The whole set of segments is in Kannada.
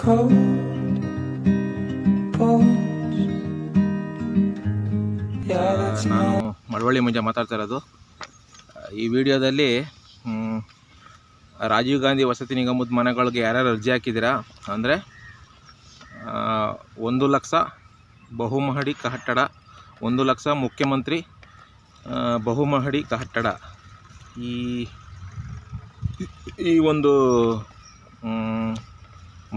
cold ನಾನು ಮಳವಳ್ಳಿ ಮುಂಜಾ ಮಾತಾಡ್ತಾ ಇರೋದು. ಈ ವಿಡಿಯೋದಲ್ಲಿ ರಾಜೀವ್ ಗಾಂಧಿ ವಸತಿ ನಿಗಮದ ಮನೆಗಳಿಗೆ ಯಾರ್ಯಾರು ಅರ್ಜಿ ಹಾಕಿದ್ದೀರಾ? ಅಂದರೆ ಒಂದು ಲಕ್ಷ ಬಹುಮಹಡಿ ಕಟ್ಟಡ, ಒಂದು ಲಕ್ಷ ಮುಖ್ಯಮಂತ್ರಿ ಬಹುಮಹಡಿ ಕಟ್ಟಡ. ಈ ಈ ಒಂದು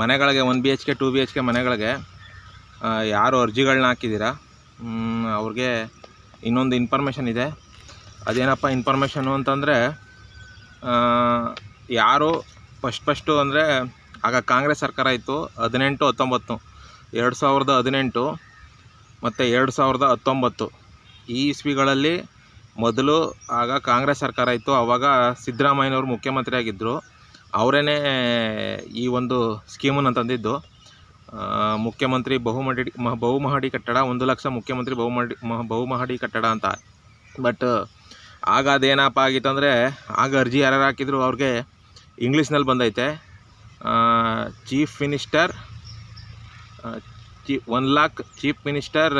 ಮನೆಗಳಿಗೆ one B H K two B H K ಮನೆಗಳಿಗೆ ಯಾರು ಅರ್ಜಿಗಳನ್ನ ಹಾಕಿದ್ದೀರಾ ಅವ್ರಿಗೆ ಇನ್ನೊಂದು ಇನ್ಫಾರ್ಮೇಷನ್ ಇದೆ. ಅದೇನಪ್ಪ ಇನ್ಫಾರ್ಮೇಷನು ಅಂತಂದರೆ ಯಾರು ಫಸ್ಟ್ ಫಸ್ಟು ಅಂದರೆ, ಆಗ ಕಾಂಗ್ರೆಸ್ ಸರ್ಕಾರ ಇತ್ತು, ಹದಿನೆಂಟು, ಹತ್ತೊಂಬತ್ತು, ಎರಡು ಸಾವಿರದ ಹದಿನೆಂಟು ಮತ್ತು ಎರಡು ಸಾವಿರದ ಹತ್ತೊಂಬತ್ತು. ಈ ಇಸ್ವಿಗಳಲ್ಲಿ ಮೊದಲು ಆಗ ಕಾಂಗ್ರೆಸ್ ಸರ್ಕಾರ ಇತ್ತು ಆವಾಗ ಸಿದ್ದರಾಮಯ್ಯನವರು ಮುಖ್ಯಮಂತ್ರಿ ಆಗಿದ್ದರು ಅವರೇ ಈ ಒಂದು ಸ್ಕೀಮನ್ನು ತಂದಿದ್ದು ಮುಖ್ಯಮಂತ್ರಿ ಬಹುಮಡಿ ಮಹ ಬಹುಮಹಡಿ ಕಟ್ಟಡ, ಒಂದು ಲಕ್ಷ ಮುಖ್ಯಮಂತ್ರಿ ಬಹುಮಡಿ ಮಹ ಬಹುಮಹಡಿ ಕಟ್ಟಡ ಅಂತ. ಬಟ್ ಆಗ ಅದೇನಪ್ಪ ಆಗಿತ್ತು ಅಂದರೆ, ಆಗ ಅರ್ಜಿ ಯಾರ್ಯಾರು ಹಾಕಿದ್ರು ಅವ್ರಿಗೆ ಇಂಗ್ಲೀಷ್ನಲ್ಲಿ ಬಂದೈತೆ. Chief minister ಚೀ one lakh chief minister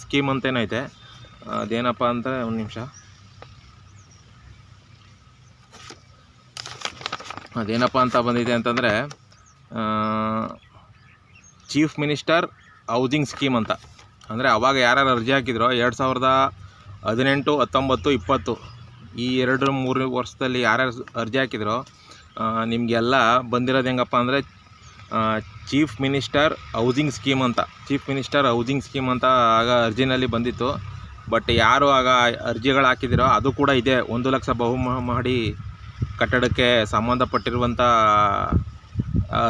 scheme ಅಂತೇನೈತೆ. ಅದೇನಪ್ಪ ಅಂದರೆ, ಒಂದು ನಿಮಿಷ. ಅದೇನಪ್ಪ ಅಂತ ಬಂದಿದೆ ಅಂತಂದರೆ ಚೀಫ್ ಮಿನಿಸ್ಟರ್ ಹೌಸಿಂಗ್ ಸ್ಕೀಮ್ ಅಂತ. ಅಂದರೆ ಅವಾಗ ಯಾರ್ಯಾರು ಅರ್ಜಿ ಹಾಕಿದ್ರೋ, ಎರಡು ಸಾವಿರದ ಹದಿನೆಂಟು, ಹತ್ತೊಂಬತ್ತು, ಇಪ್ಪತ್ತು, ಈ ಎರಡು ಮೂರು ವರ್ಷದಲ್ಲಿ ಯಾರ್ಯಾರು ಅರ್ಜಿ ಹಾಕಿದ್ರೋ ನಿಮಗೆಲ್ಲ ಬಂದಿರೋದು ಹೆಂಗಪ್ಪ ಅಂದರೆ ಚೀಫ್ ಮಿನಿಸ್ಟರ್ ಹೌಸಿಂಗ್ ಸ್ಕೀಮ್ ಅಂತ. ಚೀಫ್ ಮಿನಿಸ್ಟರ್ ಹೌಸಿಂಗ್ ಸ್ಕೀಮ್ ಅಂತ ಆಗ ಅರ್ಜಿನಲ್ಲಿ ಬಂದಿತ್ತು. ಬಟ್ ಯಾರು ಆಗ ಅರ್ಜಿಗಳು ಹಾಕಿದಿರೋ, ಅದು ಕೂಡ ಇದೆ. ಒಂದು ಲಕ್ಷ ಬಹುಮ ಮಹಡಿ ಕಟ್ಟಡಕ್ಕೆ ಸಂಬಂಧಪಟ್ಟಿರುವಂಥ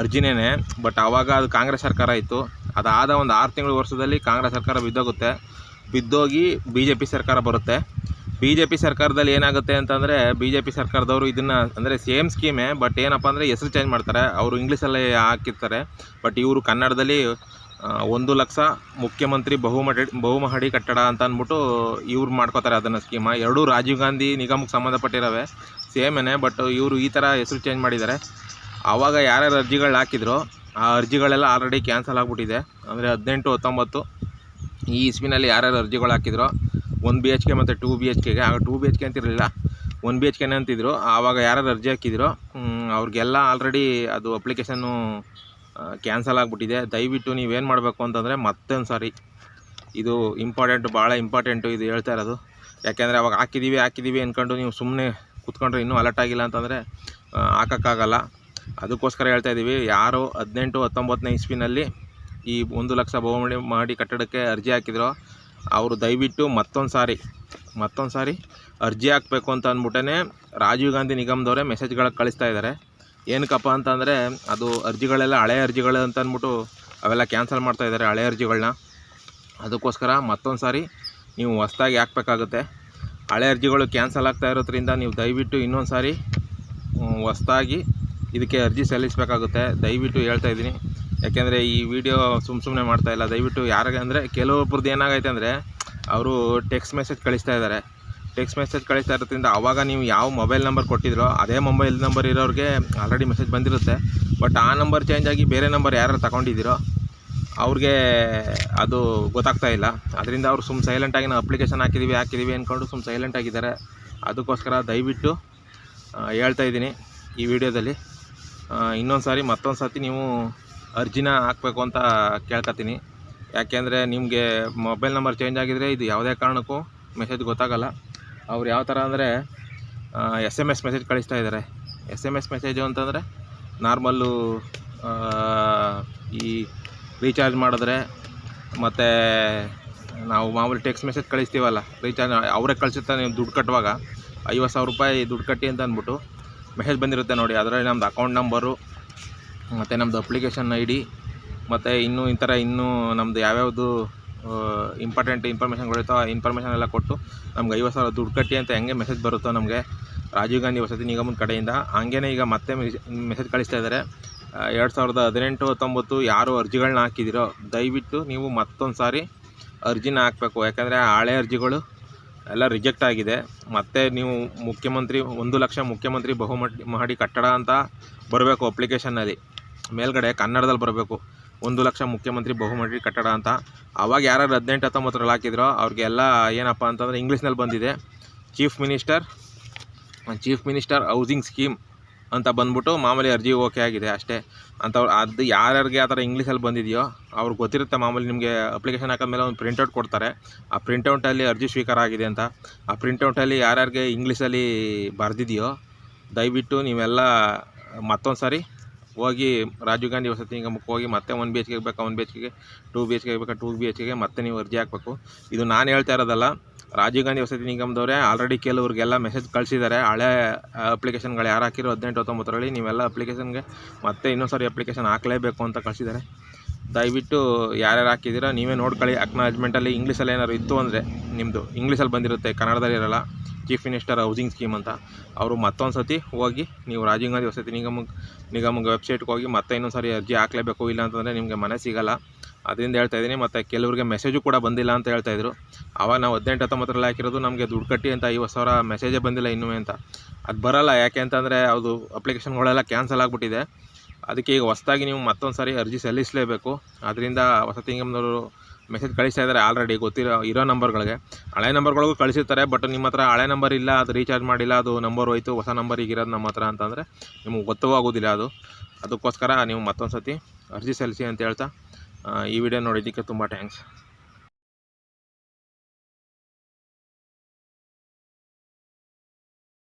ಅರ್ಜಿನೇ ಬಟ್ ಆವಾಗ ಅದು ಕಾಂಗ್ರೆಸ್ ಸರ್ಕಾರ ಇತ್ತು. ಅದಾದ ಒಂದು ಆರು ತಿಂಗಳು ವರ್ಷದಲ್ಲಿ ಕಾಂಗ್ರೆಸ್ ಸರ್ಕಾರ ಬಿದ್ದೋಗುತ್ತೆ. ಬಿದ್ದೋಗಿ ಬಿ ಜೆ ಪಿ ಸರ್ಕಾರ ಬರುತ್ತೆ. ಬಿ ಜೆ ಪಿ ಸರ್ಕಾರದಲ್ಲಿ ಏನಾಗುತ್ತೆ ಅಂತಂದರೆ ಬಿ ಜೆ ಪಿ ಸರ್ಕಾರದವರು ಇದನ್ನು, ಅಂದರೆ ಸೇಮ್ ಸ್ಕೀಮೇ ಬಟ್ ಏನಪ್ಪ ಅಂದರೆ ಹೆಸರು ಚೇಂಜ್ ಮಾಡ್ತಾರೆ. ಅವರು ಇಂಗ್ಲೀಷಲ್ಲೇ ಹಾಕಿರ್ತಾರೆ. ಬಟ್ ಇವರು ಕನ್ನಡದಲ್ಲಿ ಒಂದು ಲಕ್ಷ ಮುಖ್ಯಮಂತ್ರಿ ಬಹುಮಡಿ ಬಹುಮಹಡಿ ಕಟ್ಟಡ ಅಂತ ಅಂದ್ಬಿಟ್ಟು ಇವ್ರು ಮಾಡ್ಕೋತಾರೆ ಅದನ್ನು ಸ್ಕೀಮ ಎರಡೂ ರಾಜೀವ್ ಗಾಂಧಿ ನಿಗಮಕ್ಕೆ ಸಂಬಂಧಪಟ್ಟಿರವೆ ಸೇಮೇನೆ ಬಟ್ ಇವರು ಈ ಥರ ಹೆಸರು ಚೇಂಜ್ ಮಾಡಿದ್ದಾರೆ. ಆವಾಗ ಯಾರ್ಯಾರು ಅರ್ಜಿಗಳು ಹಾಕಿದ್ರು, ಆ ಅರ್ಜಿಗಳೆಲ್ಲ ಆಲ್ರೆಡಿ ಕ್ಯಾನ್ಸಲ್ ಆಗಿಬಿಟ್ಟಿದೆ. ಅಂದರೆ ಹದಿನೆಂಟು, ಹತ್ತೊಂಬತ್ತು, ಈ ಇಸ್ವಿನಲ್ಲಿ ಯಾರ್ಯಾರು ಅರ್ಜಿಗಳು ಹಾಕಿದ್ರು ಒನ್ ಬಿ ಎಚ್ ಕೆ ಮತ್ತು ಟೂ ಬಿ ಎಚ್ ಕೆಗೆ ಆಗ ಟೂ ಬಿ ಎಚ್ ಕೆ ಅಂತಿರಲಿಲ್ಲ. ಒನ್ ಬಿ ಎಚ್ ಕೆನೇ ಅಂತಿದ್ರು. ಆವಾಗ ಯಾರ್ಯಾರು ಅರ್ಜಿ ಹಾಕಿದ್ರು ಅವ್ರಿಗೆಲ್ಲ ಆಲ್ರೆಡಿ ಅದು ಅಪ್ಲಿಕೇಶನ್ನು ಕ್ಯಾನ್ಸಲ್ ಆಗಿಬಿಟ್ಟಿದೆ. ದಯವಿಟ್ಟು ನೀವೇನು ಮಾಡಬೇಕು ಅಂತಂದರೆ ಮತ್ತೊಂದು ಸಾರಿ. ಇದು ಇಂಪಾರ್ಟೆಂಟ್ ಭಾಳ ಇಂಪಾರ್ಟೆಂಟು ಇದು ಹೇಳ್ತಾ ಇರೋದು. ಯಾಕೆಂದರೆ ಅವಾಗ ಹಾಕಿದ್ದೀವಿ ಹಾಕಿದ್ದೀವಿ ಅಂದ್ಕೊಂಡು ನೀವು ಸುಮ್ಮನೆ ಕೂತ್ಕೊಂಡ್ರೆ ಇನ್ನೂ ಅಲರ್ಟ್ ಆಗಿಲ್ಲ ಅಂತಂದರೆ ಹಾಕೋಕ್ಕಾಗಲ್ಲ. ಅದಕ್ಕೋಸ್ಕರ ಹೇಳ್ತಾ ಇದ್ದೀವಿ ಯಾರು ಹದಿನೆಂಟು, ಹತ್ತೊಂಬತ್ತನೇ ಇಸ್ವಿನಲ್ಲಿ ಈ ಒಂದು ಲಕ್ಷ ಬಹುಮಳಿ ಮಾಡಿ ಕಟ್ಟಡಕ್ಕೆ ಅರ್ಜಿ ಹಾಕಿದ್ರೋ, ಅವರು ದಯವಿಟ್ಟು ಮತ್ತೊಂದು ಸಾರಿ ಮತ್ತೊಂದು ಸಾರಿ ಅರ್ಜಿ ಹಾಕಬೇಕು ಅಂತ ಅಂದ್ಬಿಟ್ಟೇ ರಾಜೀವ್ ಗಾಂಧಿ ನಿಗಮದವರೇ ಮೆಸೇಜ್ಗಳಿಗೆ ಕಳಿಸ್ತಾ ಇದ್ದಾರೆ ಏನಕ್ಕಪ್ಪ ಅಂತಂದರೆ ಅದು ಅರ್ಜಿಗಳೆಲ್ಲ ಹಳೆ ಅರ್ಜಿಗಳು ಅಂತ ಅಂದ್ಬಿಟ್ಟು ಅವೆಲ್ಲ ಕ್ಯಾನ್ಸಲ್ ಮಾಡ್ತಾ ಇದ್ದಾರೆ ಹಳೆ ಅರ್ಜಿಗಳನ್ನ ಅದಕ್ಕೋಸ್ಕರ ಮತ್ತೊಂದು ಸಾರಿ ನೀವು ಹೊಸ್ದಾಗಿ ಹಾಕ್ಬೇಕಾಗುತ್ತೆ. ಹಳೆ ಅರ್ಜಿಗಳು ಕ್ಯಾನ್ಸಲ್ ಆಗ್ತಾ ಇರೋದ್ರಿಂದ ನೀವು ದಯವಿಟ್ಟು ಇನ್ನೊಂದು ಸಾರಿ ಹೊಸ್ದಾಗಿ ಇದಕ್ಕೆ ಅರ್ಜಿ ಸಲ್ಲಿಸಬೇಕಾಗುತ್ತೆ. ದಯವಿಟ್ಟು ಹೇಳ್ತಾ ಇದ್ದೀನಿ. ಯಾಕೆಂದರೆ ಈ ವಿಡಿಯೋ ಸುಮ್ಮ ಸುಮ್ಮನೆ ಮಾಡ್ತಾ ಇಲ್ಲ. ದಯವಿಟ್ಟು ಯಾರಿಗೆ ಅಂದರೆ ಕೆಲವೊಬ್ರದ್ದು ಏನಾಗೈತೆ ಅಂದರೆ, ಅವರು ಟೆಕ್ಸ್ಟ್ ಮೆಸೇಜ್ ಕಳಿಸ್ತಾ ಇದ್ದಾರೆ. ಟೆಕ್ಸ್ಟ್ ಮೆಸೇಜ್ ಕಳಿಸ್ತಾ ಇರೋದ್ರಿಂದ ಆವಾಗ ನೀವು ಯಾವ ಮೊಬೈಲ್ ನಂಬರ್ ಕೊಟ್ಟಿದ್ರೋ ಅದೇ ಮೊಬೈಲ್ ನಂಬರ್ ಇರೋರಿಗೆ ಆಲ್ರೆಡಿ ಮೆಸೇಜ್ ಬಂದಿರುತ್ತೆ. ಬಟ್ ಆ ನಂಬರ್ ಚೇಂಜ್ ಆಗಿ ಬೇರೆ ನಂಬರ್ ಯಾರು ತಗೊಂಡಿದ್ದೀರೋ ಅವ್ರಿಗೆ ಅದು ಗೊತ್ತಾಗ್ತಾ ಇಲ್ಲ. ಅದರಿಂದ ಅವರು ಸುಮ್ಮ ಸೈಲೆಂಟಾಗಿ ನಾವು ಅಪ್ಲಿಕೇಶನ್ ಹಾಕಿದ್ದೀವಿ ಹಾಕಿದ್ದೀವಿ ಅಂದ್ಕೊಂಡು ಸುಮ್ಮ ಸೈಲೆಂಟ್ ಆಗಿದ್ದಾರೆ. ಅದಕ್ಕೋಸ್ಕರ ದಯವಿಟ್ಟು ಹೇಳ್ತಾ ಇದ್ದೀನಿ ಈ ವಿಡಿಯೋದಲ್ಲಿ. ಇನ್ನೊಂದು ಸಾರಿ ಮತ್ತೊಂದು ಸರ್ತಿ ನೀವು ಅರ್ಜಿನ ಹಾಕಬೇಕು ಅಂತ ಕೇಳ್ಕೊತೀನಿ ಯಾಕೆಂದರೆ ನಿಮಗೆ ಮೊಬೈಲ್ ನಂಬರ್ ಚೇಂಜ್ ಆಗಿದರೆ ಇದು ಯಾವುದೇ ಕಾರಣಕ್ಕೂ ಮೆಸೇಜ್ ಗೊತ್ತಾಗಲ್ಲ. ಅವ್ರು ಯಾವ ಥರ ಅಂದರೆ ಎಸ್ ಎಂ ಎಸ್ ಮೆಸೇಜ್ ಕಳಿಸ್ತಾ ಇದ್ದಾರೆ. ಎಸ್ ಎಂ ಎಸ್ ಮೆಸೇಜು ಅಂತಂದರೆ, ನಾರ್ಮಲ್ಲು ಈ ರೀಚಾರ್ಜ್ ಮಾಡಿದ್ರೆ, ಮತ್ತು ನಾವು ಮಾಮೂಲಿ ಟೆಕ್ಸ್ಟ್ ಮೆಸೇಜ್ ಕಳಿಸ್ತೀವಲ್ಲ ರೀಚಾರ್ಜ್ ಅವರೇ ಕಳಿಸುತ್ತೆ ನೀವು ದುಡ್ಡು ಕಟ್ಟುವಾಗ, ಐವತ್ತು ಸಾವಿರ ರೂಪಾಯಿ ದುಡ್ಡು ಕಟ್ಟಿ ಅಂತ ಅಂದ್ಬಿಟ್ಟು ಮೆಸೇಜ್ ಬಂದಿರುತ್ತೆ ನೋಡಿ. ಅದರಲ್ಲಿ ನಮ್ಮದು ಅಕೌಂಟ್ ನಂಬರು ಮತ್ತು ನಮ್ಮದು ಅಪ್ಲಿಕೇಶನ್ ಐ ಡಿ ಮತ್ತು ಇನ್ನೂ ಈ ಥರ ಇನ್ನೂ ನಮ್ಮದು ಯಾವ್ಯಾವುದು ಇಂಪಾರ್ಟೆಂಟ್ ಇನ್ಫಾರ್ಮೇಷನ್ಗಳಿರ್ತೋ ಆ ಇನ್ಫಾರ್ಮೇಷನ್ ಎಲ್ಲ ಕೊಟ್ಟು ನಮ್ಗೆ ಐವತ್ತು ಸಾವಿರ ದುಡ್ಡು ಕಟ್ಟಿ ಅಂತ ಹೆಂಗೆ ಮೆಸೇಜ್ ಬರುತ್ತೋ ನಮಗೆ ರಾಜೀವ್ ಗಾಂಧಿ ವಸತಿ ನಿಗಮದ ಕಡೆಯಿಂದ. ಹಂಗೇ ಈಗ ಮತ್ತೆ ಮೆಸೇಜ್ ಕಳಿಸ್ತಾ ಇದ್ದಾರೆ. ಎರಡು ಸಾವಿರದ ಹದಿನೆಂಟು, ಹತ್ತೊಂಬತ್ತು ಯಾರು ಅರ್ಜಿಗಳನ್ನ ಹಾಕಿದಿರೋ, ದಯವಿಟ್ಟು ನೀವು ಮತ್ತೊಂದು ಸಾರಿ ಅರ್ಜಿನ ಹಾಕಬೇಕು. ಯಾಕಂದರೆ ಹಳೆ ಅರ್ಜಿಗಳು ಎಲ್ಲ ರಿಜೆಕ್ಟ್ ಆಗಿದೆ. ಮತ್ತೆ ನೀವು ಮುಖ್ಯಮಂತ್ರಿ, ಒಂದು ಲಕ್ಷ ಮುಖ್ಯಮಂತ್ರಿ ಬಹುಮಠ ಮಹಡಿ ಕಟ್ಟಡ ಅಂತ ಬರಬೇಕು ಅಪ್ಲಿಕೇಶನ್ನಲ್ಲಿ ಮೇಲ್ಗಡೆ ಕನ್ನಡದಲ್ಲಿ ಬರಬೇಕು. ಒಂದು ಲಕ್ಷ ಮುಖ್ಯಮಂತ್ರಿ ಬಹುಮಂತ್ರಿ ಕಟ್ಟಡ ಅಂತ. ಅವಾಗ ಯಾರು ಹದಿನೆಂಟು, ಹತ್ತೊಂಬತ್ತರಲ್ಲಿ ಹಾಕಿದ್ರೋ ಅವ್ರಿಗೆಲ್ಲ ಏನಪ್ಪ ಅಂತಂದರೆ ಇಂಗ್ಲೀಷ್ನಲ್ಲಿ ಬಂದಿದೆ. Chief minister chief minister housing scheme ಅಂತ ಬಂದ್ಬಿಟ್ಟು ಮಾಮೂಲಿ ಅರ್ಜಿ ಓಕೆ ಆಗಿದೆ ಅಷ್ಟೇ. ಅಂಥವ್ರು ಅದು ಯಾರ್ಯಾರಿಗೆ ಆ ಥರ ಇಂಗ್ಲೀಷಲ್ಲಿ ಬಂದಿದೆಯೋ ಅವ್ರಿಗೆ ಗೊತ್ತಿರುತ್ತೆ ಮಾಮೂಲಿ ನಿಮಗೆ ಅಪ್ಲಿಕೇಶನ್ ಹಾಕಿದ್ಮೇಲೆ ಒಂದು ಪ್ರಿಂಟೌಟ್ ಕೊಡ್ತಾರೆ. ಆ ಪ್ರಿಂಟೌಟಲ್ಲಿ ಅರ್ಜಿ ಸ್ವೀಕಾರ ಆಗಿದೆ ಅಂತ. ಆ ಪ್ರಿಂಟೌಟಲ್ಲಿ ಯಾರ್ಯಾರಿಗೆ ಇಂಗ್ಲೀಷಲ್ಲಿ ಬರೆದಿದೆಯೋ ದಯವಿಟ್ಟು ನೀವೆಲ್ಲ ಮತ್ತೊಂದು ಸಾರಿ ಹೋಗಿ ರಾಜೀವ್ ಗಾಂಧಿ ವಸತಿ ನಿಗಮಕ್ಕೆ ಹೋಗಿ ಮತ್ತೆ ಒನ್ ಬಿ ಎಚ್ ಕೆ ಬೇಕಾ ಒನ್ ಬಿ ಎಚ್ ಕೆಗೆ ಟೂ ಬಿ ಎಚ್ ಕೆ ಬೇಕಾ ಟೂ ಬಿ ಎಚ್ ಕೆಗೆ ಮತ್ತೆ ನೀವು ಅರ್ಜಿ ಹಾಕಬೇಕು. ಇದು ನಾನು ಹೇಳ್ತಾ ಇರೋದಲ್ಲ, ರಾಜೀವ್ ಗಾಂಧಿ ವಸತಿ ನಿಗಮದವರೇ ಆಲ್ರೆಡಿ ಕೆಲವ್ರಿಗೆಲ್ಲ ಮೆಸೇಜ್ ಕಳಿಸಿದ್ದಾರೆ ಹಳೆ ಅಪ್ಲಿಕೇಶನ್ಗಳು ಯಾರು ಹಾಕಿರೋ ಹದಿನೆಂಟು ಹತ್ತೊಂಬತ್ತರಲ್ಲಿ ನೀವೆಲ್ಲ ಅಪ್ಲಿಕೇಶನ್ಗೆ ಮತ್ತೆ ಇನ್ನೊಂದು ಸಾರಿ ಅಪ್ಲಿಕೇಶನ್ ಹಾಕಲೇಬೇಕು ಅಂತ ಕಳಿಸಿದ್ದಾರೆ ದಯವಿಟ್ಟು ಯಾರ್ಯಾರು ಹಾಕಿದ್ದೀರಾ, ನೀವೇ ನೋಡ್ಕೊಳ್ಳಿ. ಅಕ್ನಾಲಜ್ಮೆಂಟಲ್ಲಿ ಇಂಗ್ಲೀಷಲ್ಲಿ ಏನಾದ್ರು ಇತ್ತು ಅಂದರೆ ನಿಮ್ಮದು ಇಂಗ್ಲೀಷಲ್ಲಿ ಬಂದಿರುತ್ತೆ, ಕನ್ನಡದಲ್ಲಿ ಇರೋಲ್ಲ. ಚೀಫ್ ಮಿನಿಸ್ಟರ್ ಹೌಸಿಂಗ್ ಸ್ಕೀಮ್ ಅಂತ. ಅವರು ಮತ್ತೊಂದು ಸತಿ ಹೋಗಿ ನೀವು ರಾಜೀವ್ ಗಾಂಧಿ ವಸತಿ ನಿಗಮ, ನಿಗಮದ ವೆಬ್ಸೈಟ್ಗೆ ಹೋಗಿ ಮತ್ತೆ ಇನ್ನೊಂದು ಸಾರಿ ಅರ್ಜಿ ಹಾಕಲೇಬೇಕು, ಇಲ್ಲ ಅಂತಂದರೆ ನಿಮಗೆ ಮನೆ ಸಿಗಲ್ಲ. ಅದರಿಂದ ಹೇಳ್ತಾ ಇದ್ದೀನಿ, ಮತ್ತು ಕೆಲವರಿಗೆ ಮೆಸೇಜು ಕೂಡ ಬಂದಿಲ್ಲ ಅಂತ ಹೇಳ್ತಾ ಇದ್ರು. ಆವಾಗ ನಾವು ಹದಿನೆಂಟು, ಹತ್ತೊಂಬತ್ತರಲ್ಲಿ ಹಾಕಿರೋದು ನಮಗೆ ದುಡ್ಡು ಕಟ್ಟಿ ಅಂತ ಐವತ್ತು ಸಾವಿರ ಮೆಸೇಜೇ ಬಂದಿಲ್ಲ ಇನ್ನೂ ಅಂತ. ಅದು ಬರೋಲ್ಲ, ಯಾಕೆ ಅಂತಂದರೆ ಅದು ಅಪ್ಲಿಕೇಶನ್ಗಳೆಲ್ಲ ಕ್ಯಾನ್ಸಲ್ ಆಗಿಬಿಟ್ಟಿದೆ. ಅದಕ್ಕೆ ಈಗ ಹೊಸದಾಗಿ ನೀವು ಮತ್ತೊಂದು ಸಾರಿ ಅರ್ಜಿ ಸಲ್ಲಿಸಲೇಬೇಕು. ಅದರಿಂದ ವಸತಿ ನಿಗಮದವರು ಮೆಸೇಜ್ ಕಳಿಸ್ತಾ ಇದ್ದಾರೆ ಆಲ್ರೆಡಿ ಗೊತ್ತಿರೋ, ಇರೋ ನಂಬರ್ಗಳಿಗೆ ಹಳೆ ನಂಬರ್ಗಳಿಗೂ ಕಳಿಸಿರ್ತಾರೆ ಬಟ್ ನಿಮ್ಮ ಹತ್ರ ಹಳೆ ನಂಬರ್ ಇಲ್ಲ, ಅದು ರೀಚಾರ್ಜ್ ಮಾಡಿಲ್ಲ, ಅದು ನಂಬರ್ ಹೋಯ್ತು, ಹೊಸ ನಂಬರ್ ಈಗಿರೋದು ನಮ್ಮ ಹತ್ರ ಅಂತಂದರೆ ನಿಮಗೆ ಗೊತ್ತೂ ಆಗೋದಿಲ್ಲ ಅದು. ಅದಕ್ಕೋಸ್ಕರ ನೀವು ಮತ್ತೊಂದು ಸತಿ ಅರ್ಜಿ ಸಲ್ಲಿಸಿ ಅಂತ ಹೇಳ್ತಾ ಈ ವಿಡಿಯೋ ನೋಡಿದ್ದಕ್ಕೆ ತುಂಬ ಥ್ಯಾಂಕ್ಸ್